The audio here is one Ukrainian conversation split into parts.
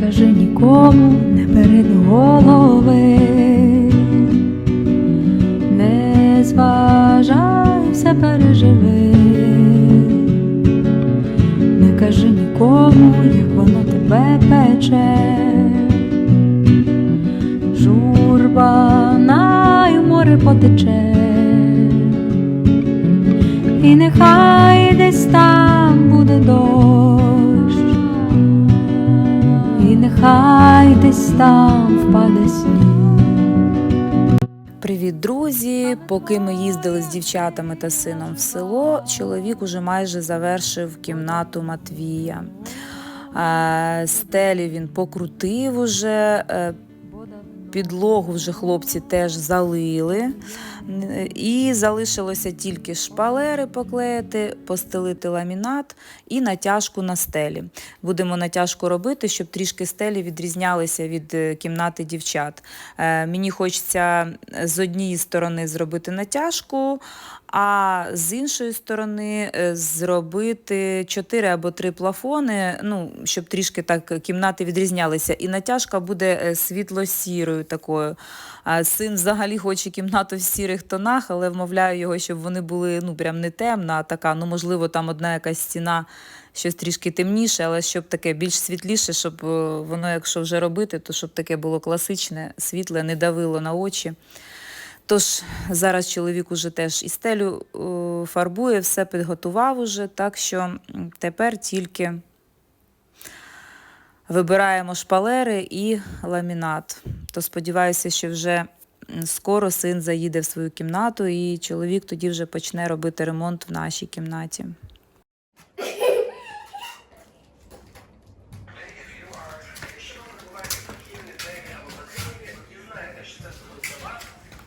Кажи нікому, не бери до голови, не зважай, все переживи, не кажи нікому, як воно тебе пече, журба на й море потече. І нехай десь там буде дощ, нехай десь там впаде сніг. Привіт, друзі! Поки ми їздили з дівчатами та сином в село, чоловік уже майже завершив кімнату Матвія. Е, Стелі він покрутив уже, е, підлогу вже хлопці теж залили. І залишилося тільки шпалери поклеїти, постелити ламінат і натяжку на стелі. Будемо натяжку робити, щоб трішки стелі відрізнялися від е, кімнати дівчат. Е, Мені хочеться з однієї сторони зробити натяжку, а з іншої сторони е, зробити 4 або 3 плафони, ну, щоб трішки так кімнати відрізнялися. І натяжка буде е, світло-сірою такою. Син взагалі хоче кімнату в сірих тонах, але вмовляю його, щоб вони були ну, прям не темна, а така, ну, можливо, там одна якась стіна щось трішки темніше, але щоб таке більш світліше, щоб е, воно, якщо вже робити, то щоб таке було класичне, світле, не давило на очі. Тож зараз чоловік уже теж і стелю е, фарбує, все підготував уже, так що тепер тільки вибираємо шпалери і ламінат. То сподіваюся, що вже скоро син заїде в свою кімнату, і чоловік тоді вже почне робити ремонт в нашій кімнаті.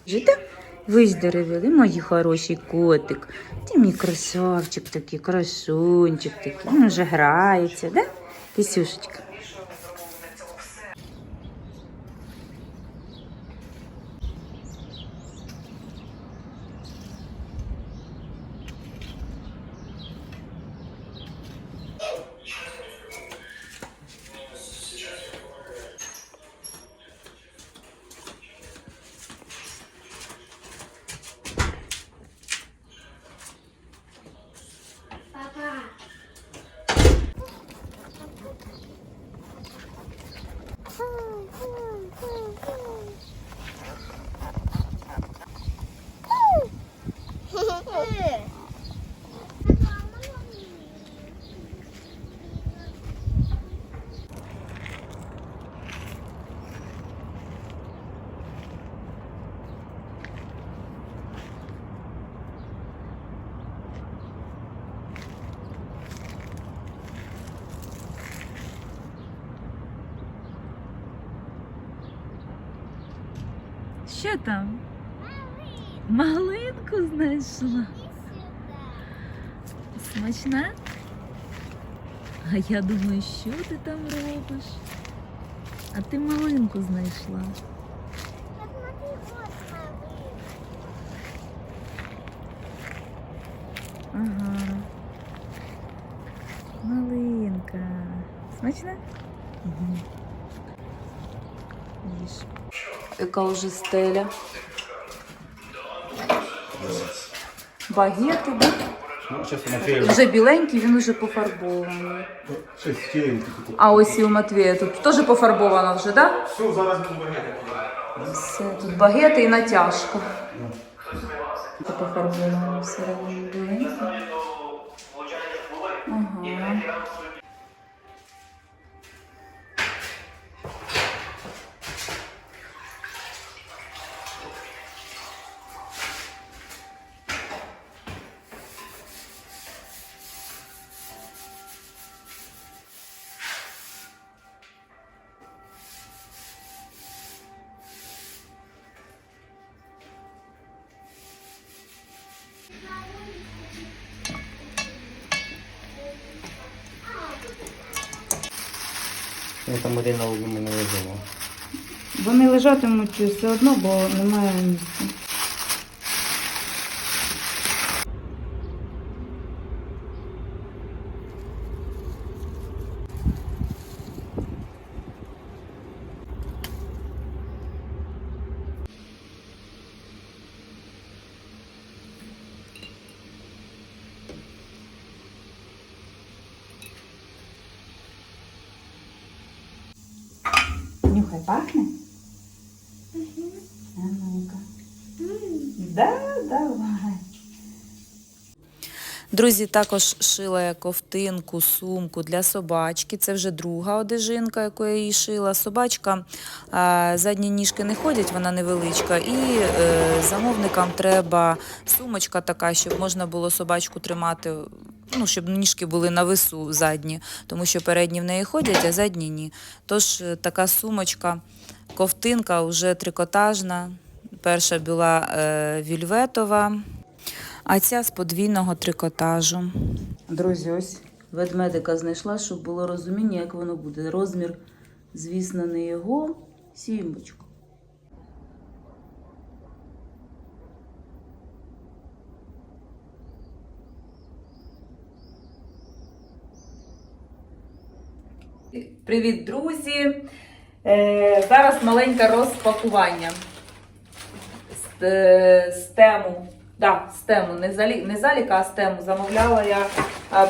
Жите? Виздоровіли, мої хороший котик. Ти мій красавчик такий, красунчик такий. Він вже грається, да? Кисюшечка. Що там? Малинку знайшла. Смачна? А я думаю, що ти там робиш? А ти малинку знайшла. Ага. Малинка. Смачна? Угу. Їж. Яка вже стеля. Багети, да? Ну, Вже біленький, він вже пофарбований. тільки А ось і у Матвія тут теж пофарбовано вже, так? Все, зараз буду багати. Все, тут багети і натяжка. Це пофарбовано всередині біленько. Ага. Я там один на не лежимо. Вони лежатимуть все одно, бо немає місця. Пахне? А ну-ка. Да, давай. Друзі, також шила ковтинку, сумку для собачки. Це вже друга одежинка, яку я їй шила. Собачка задні ніжки не ходять, вона невеличка. І е, замовникам треба сумочка така, щоб можна було собачку тримати. Ну, щоб ніжки були на весу задні, тому що передні в неї ходять, а задні ні. Тож е, така сумочка, ковтинка вже трикотажна. Перша була е, вільветова, а ця з подвійного трикотажу. Друзі, ось ведмедика знайшла, щоб було розуміння, як воно буде. Розмір, звісно, не його, сімочку. Привіт, друзі! Е, зараз маленьке розпакування. З, е, з тему. Да, з тему, не, залі, не заліка, а з тему. Замовляла я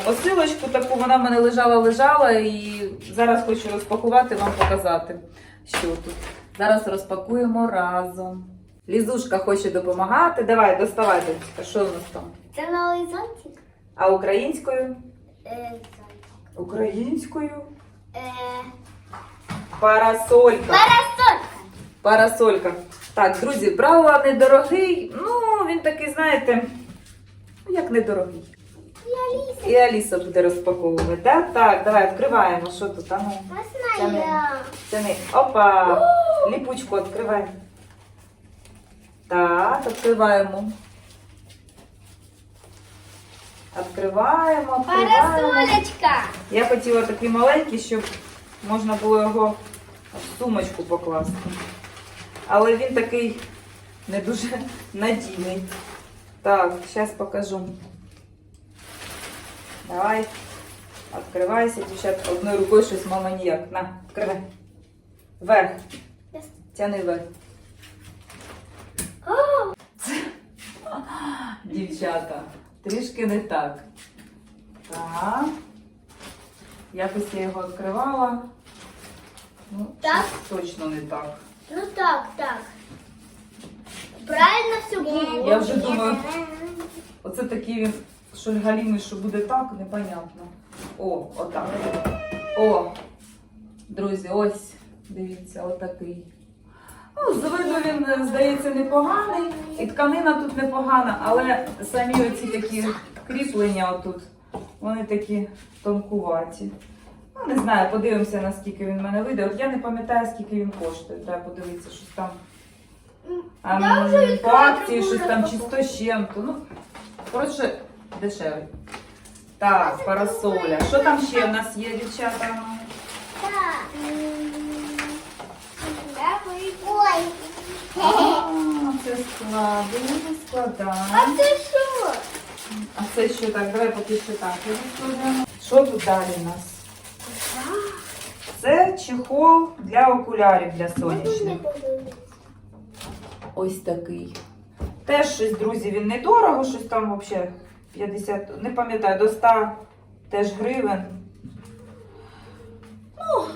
посилочку таку, вона в мене лежала-лежала і зараз хочу розпакувати, вам показати, що тут. Зараз розпакуємо разом. Лізушка хоче допомагати. Давай, доставай, що у нас там? Це новий зонтик? А українською? Е, Українською. е, Парасолька. парасолька. Парасолька. Так, друзі, брала недорогий. Ну, він такий, знаєте, ну, як недорогий. Я Ліза. І Аліса буде розпаковувати. Да? Так, давай відкриваємо. Що тут? А ну, Можна я? тяни. Опа! Ліпучку відкривай. Так, відкриваємо. Відкриваємо, відкриваємо. Парасолечка. Я хотіла такий маленький, щоб можна було його в сумочку покласти. Але він такий не дуже надійний. Так, зараз покажу. Давай. Відкривайся, дівчат. Одною рукою щось мама ніяк. На, відкривай. Вверх. Тяни вверх. Дівчата, трішки не так. Так. Якось я його відкривала. Ну, Так. точно не так. ну так, так. Правильно все було. Я вже думаю, Оце такий він шульгалімий, що буде так, непонятно. О, отак. О, друзі, ось, дивіться, отакий. Ну, з виду він, здається, непоганий. І тканина тут непогана, але самі оці такі кріплення отут, вони такі тонкуваті. Ну, не знаю, подивимося, наскільки він в мене вийде. От я не пам'ятаю, скільки він коштує. Треба подивитися, щось там. А, Я вже м, по відкрила акції другу щось там чи 100 з чим-то. Ну, коротше, дешевий. Так, парасоля. Що там ще в нас є, дівчата? Так. Ой. А, це склади, А складаємо. це що? А це що так? Давай поки що так. розкладемо. Що тут далі у нас? Це чехол для окулярів для сонячних. Ось такий. Теж щось, друзі, він недорого, щось там взагалі 50, не пам'ятаю, до 100 теж гривень. Ну,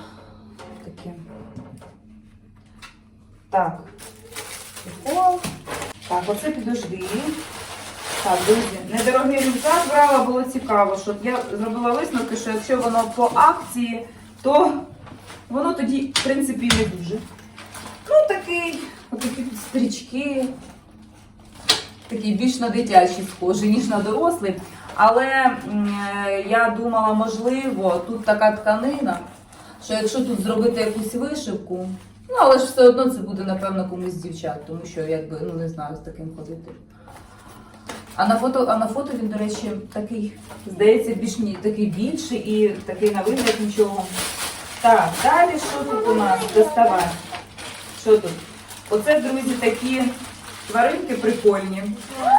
таке. Так. Чехол. Так, оце підожди. Так, друзі, недорогий рюкзак брала, було цікаво, щоб я зробила висновки, що якщо воно по акції, то воно тоді, в принципі, не дуже. Ну, такий, отакі тут стрічки. Такий більш на дитячий схожий, ніж на дорослий. Але е, я думала, можливо, тут така тканина, що якщо тут зробити якусь вишивку, ну але ж все одно це буде, напевно, комусь дівчат, тому що якби, ну не знаю, з таким ходити. А на фото, а на фото він, до речі, такий, здається, більш такий більший і такий на вигляд нічого. Так, далі що тут у нас? Доставай. Що тут? Оце, друзі, такі тваринки прикольні.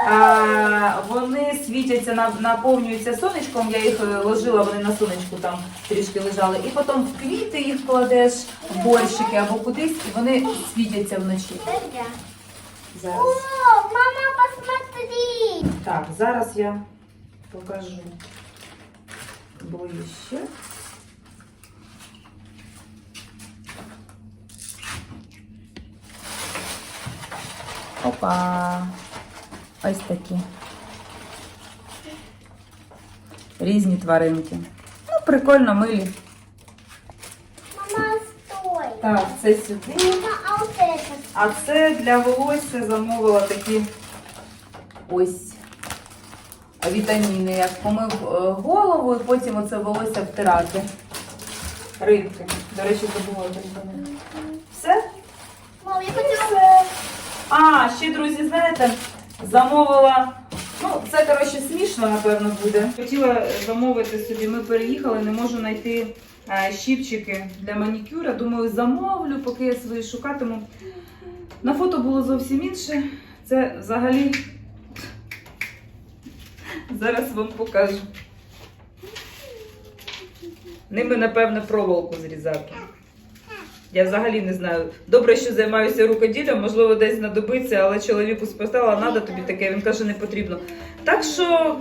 А, вони світяться, наповнюються сонечком. Я їх е, ложила, вони на сонечку там трішки лежали. І потім в квіти їх кладеш, в борщики або кудись, і вони світяться вночі. Зараз. О, мама, посмотри. Так, зараз я покажу ближче. Опа. Ось такі. Різні тваринки. Ну, прикольно милі. Мама, стой. Так, це сюди. Мама, а вот? А це для волосся замовила такі ось вітаміни. Як помив е, голову і потім оце волосся втирати. Рибки. До речі, забула. Все? А, ще, друзі, знаєте, замовила. Ну, це, коротше, смішно, напевно, буде. Хотіла замовити собі, ми переїхали, не можу знайти е, щіпчики для манікюра. Думаю, замовлю, поки я свої шукатиму. На фото було зовсім інше. Це взагалі. Зараз вам покажу. Ними, напевно, проволоку зрізати. Я взагалі не знаю. Добре, що займаюся рукоділлям, можливо, десь знадобиться, але чоловіку спитала, треба тобі таке. Він каже, не потрібно. Так що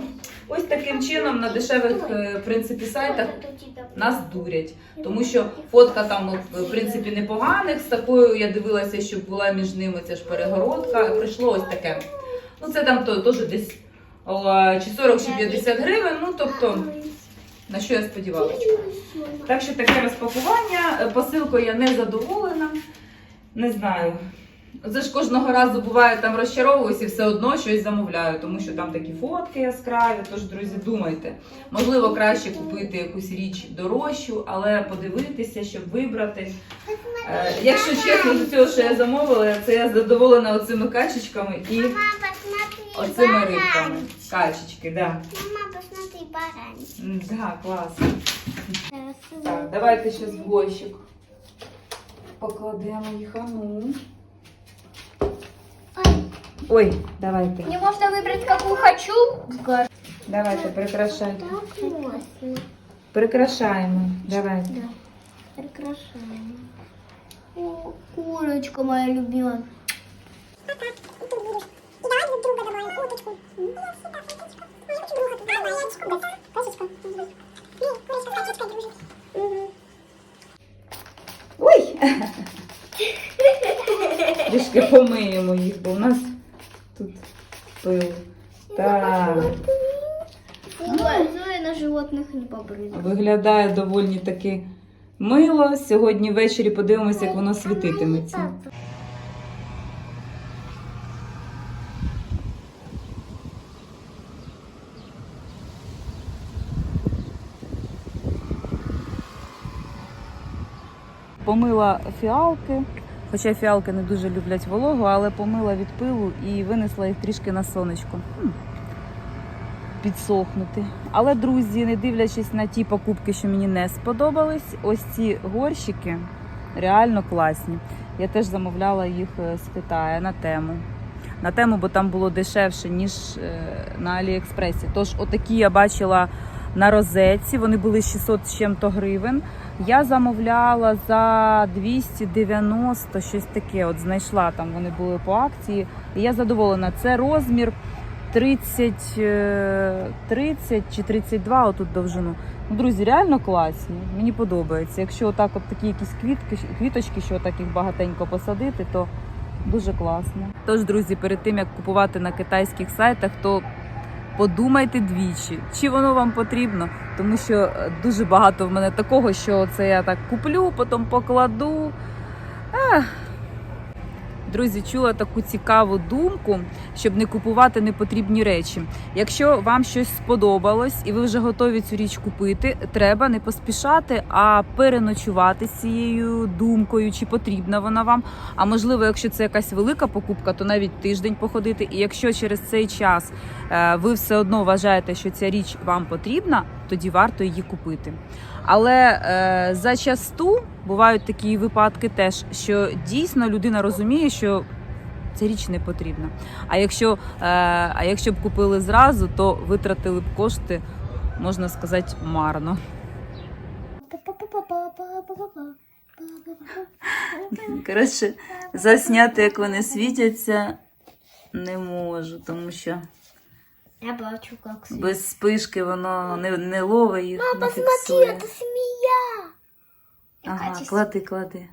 ось таким чином на дешевих е, в принципі, сайтах нас дурять. Тому що фотка там в принципі непоганих. З такою я дивилася, щоб була між ними ця ж перегородка. Прийшло ось таке. Ну це там теж десь чи 40, чи 50 гривень. Ну тобто, на що я сподівалася. Так що таке розпакування. Е, Посилкою я не задоволена. Не знаю. Це ж кожного разу буває там розчаровуюсь і все одно щось замовляю, тому що там такі фотки яскраві. Тож, друзі, думайте. Можливо, краще купити якусь річ дорожчу, але подивитися, щоб вибрати. Е, якщо чесно, з цього, що я замовила, це я задоволена оцими качечками і оцими рибками. Качечки, да. Мама, посмотри, баранчик. Да, класно. Так, давайте ще в горщик покладемо їх. А ну. Ой, Ой, давайте. Мне можно выбрать, какую хочу? Давайте, прикрашайте. Так классно. Прикрашаємо. Давайте. Прекрасно. О, курочка моя любимая. Ой! Трішки помиємо їх, бо у нас тут пил. Так, Зоя на животних не побрызгала. виглядає доволі таки мило. Сьогодні ввечері подивимося, як воно світитиметься. Помила фіалки, хоча фіалки не дуже люблять вологу, але помила від пилу і винесла їх трішки на сонечко. Підсохнути. Але, друзі, не дивлячись на ті покупки, що мені не сподобались, ось ці горщики реально класні. Я теж замовляла їх е, з Китаю на тему. На тему, бо там було дешевше, ніж е, на Аліекспресі. Тож, отакі я бачила на розетці, вони були 600 з чим-то гривень. Я замовляла за 290, щось таке. От знайшла там, вони були по акції. І я задоволена. Це розмір 30, е, 30 чи 32 отут довжину. Ну, друзі, реально класні. Мені подобається. Якщо отак от такі якісь квітки, квіточки, що так їх багатенько посадити, то дуже класно. Тож, друзі, перед тим як купувати на китайських сайтах, то подумайте двічі, чи воно вам потрібно, тому що е, дуже багато в мене такого, що це я так куплю, потім покладу. Ех. Друзі, чула таку цікаву думку, щоб не купувати непотрібні речі. Якщо вам щось сподобалось і ви вже готові цю річ купити, треба не поспішати, а переночувати з цією думкою, чи потрібна вона вам. А можливо, якщо це якась велика покупка, то навіть тиждень походити. І якщо через цей час е, ви все одно вважаєте, що ця річ вам потрібна, тоді варто її купити. Але е, зачасту бувають такі випадки теж, що дійсно людина розуміє, що ця річ не потрібна. А якщо, е, а якщо б купили зразу, то витратили б кошти, можна сказати, марно. Коротше, засняти, як вони світяться, не можу, тому що Я бачу, свет. без спишки воно не, не ловить їх. Мама, не посмотри, фіксує. Ага, клади, клади.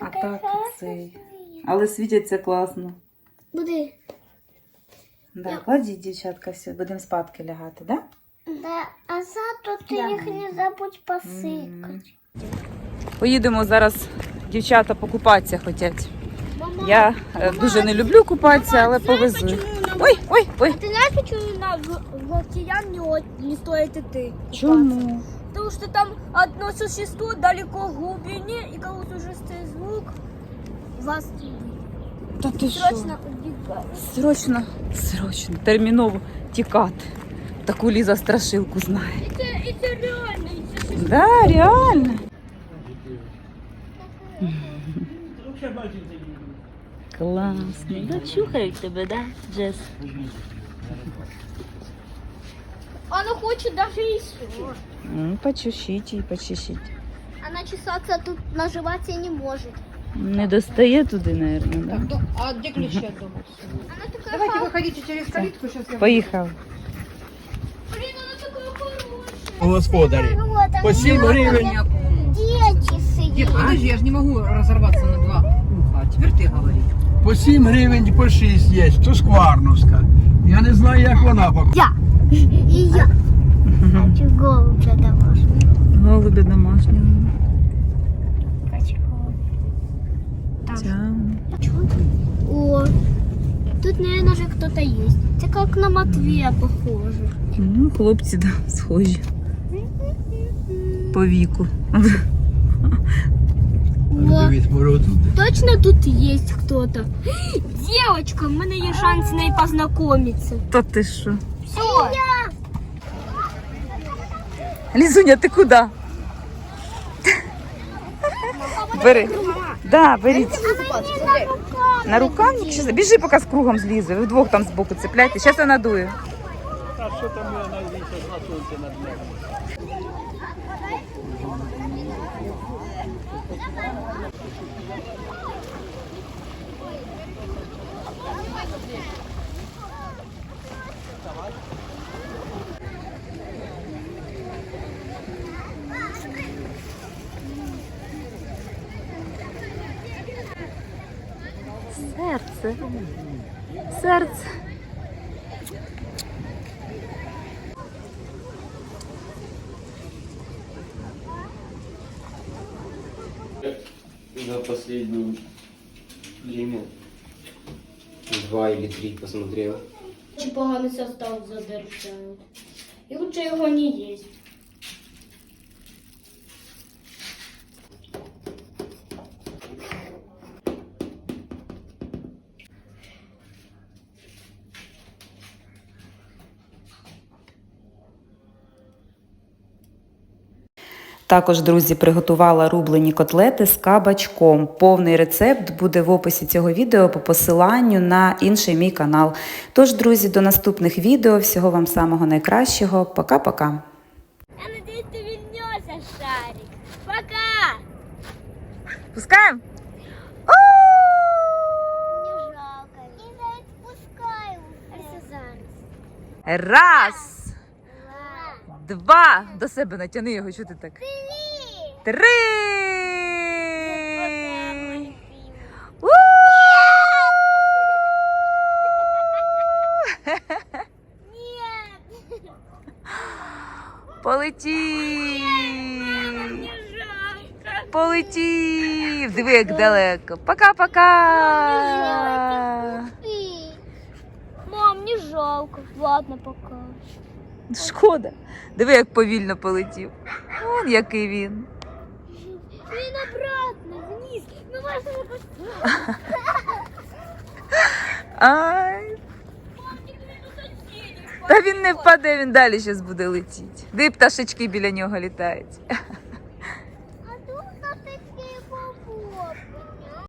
А так цей. Але світяться класно. Буде. Да, кладіть, дівчатка, все, будемо спадки лягати, да? Да, а завтра ти їх не забудь посикати. Поїдемо зараз, дівчата покупатися хочуть. Я е, дуже не люблю купатися, але повезу. Ой, ой, ой. Ты знаешь, почему на в, в океан не, о- не стоит идти? Чому? Потому что там одно существо далеко в глубине, и как ужасный звук вас Та ти що? срочно убегает. Срочно, срочно, терміново тікати. Таку Ліза страшилку знає. Это, это реально. это Да, реально. Класно. Да, чухають тебе, да, Джес? Она хочет даже еще. Ну, почушіть і почешіть. Она чесаться тут на животе не может. Не достає туди, мабуть, да? Да, А где ключи от дома? Она такая Давайте хо- выходите через калитку, сейчас я... Поїхав. Блин, она такая хорошая. Господарі. Вот, а По 7 гривень. дети Дед, сидят. подожди, я же не могу разорваться на два уха. Теперь ты говори. По 7 гривень, по 6 є, то скварновська. Я не знаю, як вона поки. Я. И я. Хочу голубя домашнего. Голубі домашнього. Хочу голубя. О, тут, наверное, же кто-то есть. Это как на Матвея похоже. Ну, хлопці, да, схожі. По віку. О, точно тут есть кто-то. Девочка, у меня есть шанс с ней познакомиться. Та ти що? Все. Лізуня, ти куди? Бери. Да, беріть. На руках Що Біжи поки з кругом злізе. Ви вдвох там збоку цепляйте. Зараз я надую. Серце. Серце. За последнее время два или три посмотрел. Чи поганий состав задержають. І лучше його не їсть. Також, друзі, приготувала рублені котлети з кабачком. Повний рецепт буде в описі цього відео по посиланню на інший мій канал. Тож, друзі, до наступних відео. Всього вам самого найкращого. Пока-пока. Я надеюсь, ты вернешься, Шарик. Пока! Пускаємо? Не жалко. Не отпускаю. Раз, два. До себе натяни його, що ти так? Три. У! Полетів! Полетів! Диви, як далеко. Пока-пока! Мам, не жалко. Ладно, пока. Шкода. Диви, як повільно полетів. Вон який він. Він обратно, вниз. Ну, можно запустить. Ай. Та він не впаде, він далі зараз буде летіти. Диви, пташечки біля нього літають.